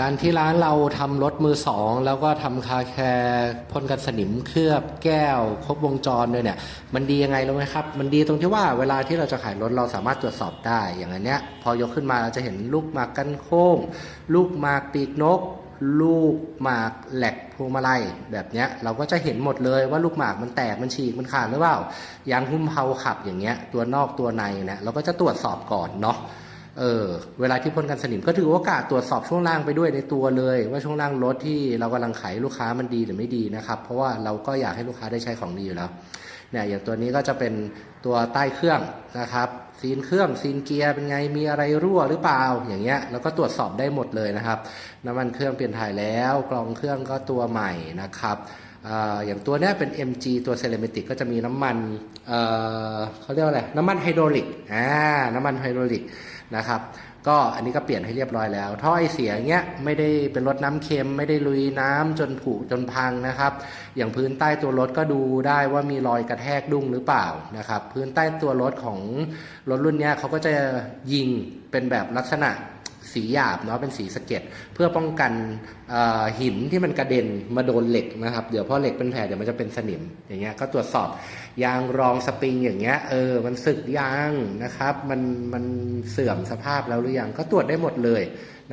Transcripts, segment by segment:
การที่ร้านเราทำรถมือสอง แล้วก็ทำคาแคร์พ่นกันสนิมเคลือบแก้ว ครบวงจรด้วยเนี่ยมันดียังไงรู้ไหมครับ มันดีตรงที่ว่าเวลาที่เราจะขายรถเราสามารถตรวจสอบได้อย่างอันเนี้ยพอยกขึ้นมาเราจะเห็นลูกหมากกันโค้ง ลูกหมากปีกนก ลูกหมากแหลกพวงมาลัยแบบเนี้ยเราก็จะเห็นหมดเลยว่าลูกหมากมันแตกมันฉีกมันขาดหรือเปล่ายางหุ้มเผาขับอย่างเงี้ยตัวนอกตัวในเนี่ยเราก็จะตรวจสอบก่อนเนาะ เออเวลาที่พ่นกันสนิมก็ถือโอกาสตรวจสอบช่วงล่างไปด้วยในตัวเลย ว่าช่วงล่างรถที่เรากำลังขายลูกค้ามันดีหรือไม่ดีนะครับ เพราะว่าเราก็อยากให้ลูกค้าได้ใช้ของดีอยู่แล้วเนี่ยอย่างตัวนี้ก็จะเป็นตัวใต้เครื่องนะครับซีนเครื่องซีนเกียร์เป็นไงมีอะไรรั่วหรือเปล่าอย่างเงี้ยแล้วก็ตรวจสอบได้หมดเลยนะครับ น้ำมันเครื่องเปลี่ยนถ่ายแล้วกรองเครื่องก็ตัวใหม่นะครับ อย่างตัวนี้เป็น MG ตัวเซเลมิติกก็จะมีน้ำมันเเขาเรียกว่าอะไร น้ำมันไฮโดรลิกอ่าน้ำมันไฮโดรลิกนะครับ ก็อันนี้ก็เปลี่ยนให้เรียบร้อยแล้ว ท่อไอเสียเงี้ยไม่ได้เป็นรถน้ำเค็ม ไม่ได้ลุยน้ำจนผุจนพังนะครับ อย่างพื้นใต้ตัวรถก็ดูได้ว่ามีรอยกระแทกดุ้งหรือเปล่านะครับ พื้นใต้ตัวรถของรถรุ่นเนี้ยเขาก็จะยิงเป็นแบบลักษณะ สีหยาบเนาะเป็นสีสะเก็ดเพื่อป้องกันหินที่มันกระเด็นมาโดนเหล็กนะครับเดี๋ยวพอเหล็กเป็นแผลเดี๋ยวมันจะเป็นสนิมอย่างเงี้ยก็ตรวจสอบยางรองสปริงอย่างเงี้ยเออมันสึกยางนะครับมันมันเสื่อมสภาพแล้วหรือยังก็ตรวจได้หมดเลย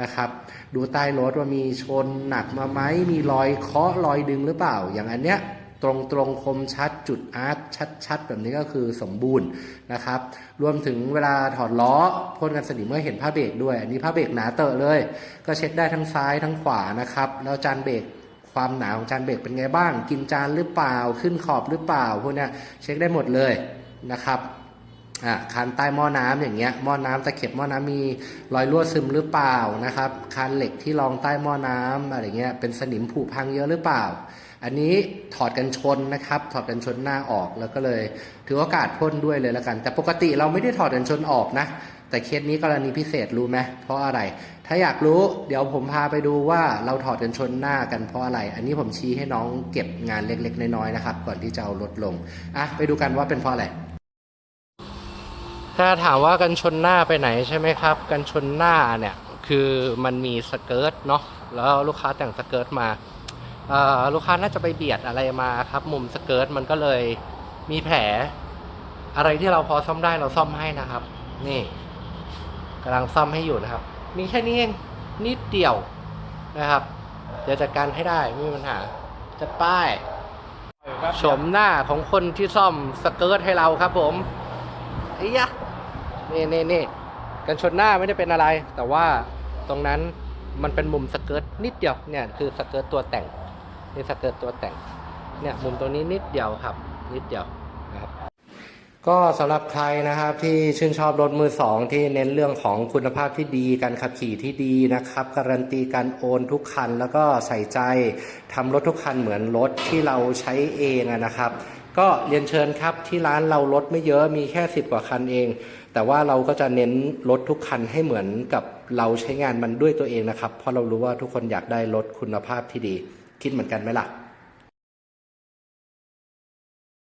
นะครับดูใต้รถว่ามีชนหนักมาไหมมีรอยเคาะรอยดึงหรือเปล่าอย่างอันเนี้ย ตรงตรงคมชัดจุดอาร์ตชัดๆ แบบนี้ก็คือสมบูรณ์นะครับ รวมถึงเวลาถอดล้อพ่นกันสนิมเมื่อเห็นผ้าเบรกด้วย อันนี้ผ้าเบรกหนาเตอะเลย ก็เช็คได้ทั้งซ้ายทั้งขวานะครับ แล้วจานเบรกความหนาของจานเบรกเป็นไงบ้าง กินจานหรือเปล่าขึ้นขอบหรือเปล่าพวกนี้เช็คได้หมดเลยนะครับอะคานใต้หม้อน้ำอย่างเงี้ยหม้อน้ำตะเข็บหม้อน้ำมีรอยรั่วซึมหรือเปล่านะครับคานเหล็กที่รองใต้หม้อน้ำอะไรเงี้ยเป็นสนิมผุพังเยอะหรือเปล่า อันนี้ถอดกันชนนะครับ ถอดกันชนหน้าออกแล้วก็เลยถือโอกาสพ่นด้วยเลยล้วกัน แต่ปกติเราไม่ได้ถอดกันชนออกนะ แต่เคสนี้กรณีพิเศษรู้ไหมเพราะอะไร ถ้าอยากรู้เดี๋ยวผมพาไปดูว่าเราถอดกันชนหน้ากันเพราะอะไร อันนี้ผมชี้ให้น้องเก็บงานเล็กๆน้อยๆนะครับ ก่อนที่จะเอารถลงอะไปดูกันว่าเป็นเพราะอะไรถ้าถามว่ากันชนหน้าไปไหนใช่ไหมครับ กันชนหน้าเนี่ยคือมันมีสเกิร์ตเนาะแล้วลูกค้าแต่งสเกิร์ตมา ลูกค้าน่าจะไปเบียดอะไรมาครับ มุมสเกิร์ตมันก็เลยมีแผล อะไรที่เราพอซ่อมได้เราซ่อมให้นะครับ นี่กำลังซ่อมให้อยู่นะครับ มีแค่นี้เองนิดเดียวนะครับ เดี๋ยวจัดการให้ได้ไม่มีปัญหาจัดป้ายโฉมหน้าของคนที่ซ่อมสเกิร์ตให้เราครับ ผมไอ้ยะนี่นี่นี่กันชนหน้าไม่ได้เป็นอะไร แต่ว่าตรงนั้นมันเป็นมุมสเกิร์ตนิดเดียวเนี่ยคือสเกิร์ตตัวแต่ง นี่สเกิร์ตตัวแต่งเนี่ยมุมตรงนี้นิดเดียวครับ นิดเดียวนะครับ ก็สำหรับใครนะครับที่ชื่นชอบรถมือสองที่เน้นเรื่องของคุณภาพที่ดีการขับขี่ที่ดีนะครับ การันตีการโอนทุกคัน แล้วก็ใส่ใจทำรถทุกคันเหมือนรถที่เราใช้เองนะครับก็เรียนเชิญครับที่ร้านเรารถไม่เยอะมีแค่ 10 กว่าคันเอง แต่ว่าเราก็จะเน้นรถทุกคันให้เหมือนกับเราใช้งานมันด้วยตัวเองนะครับ เพราะเรารู้ว่าทุกคนอยากได้รถคุณภาพที่ดี คิดเหมือนกันไหมล่ะ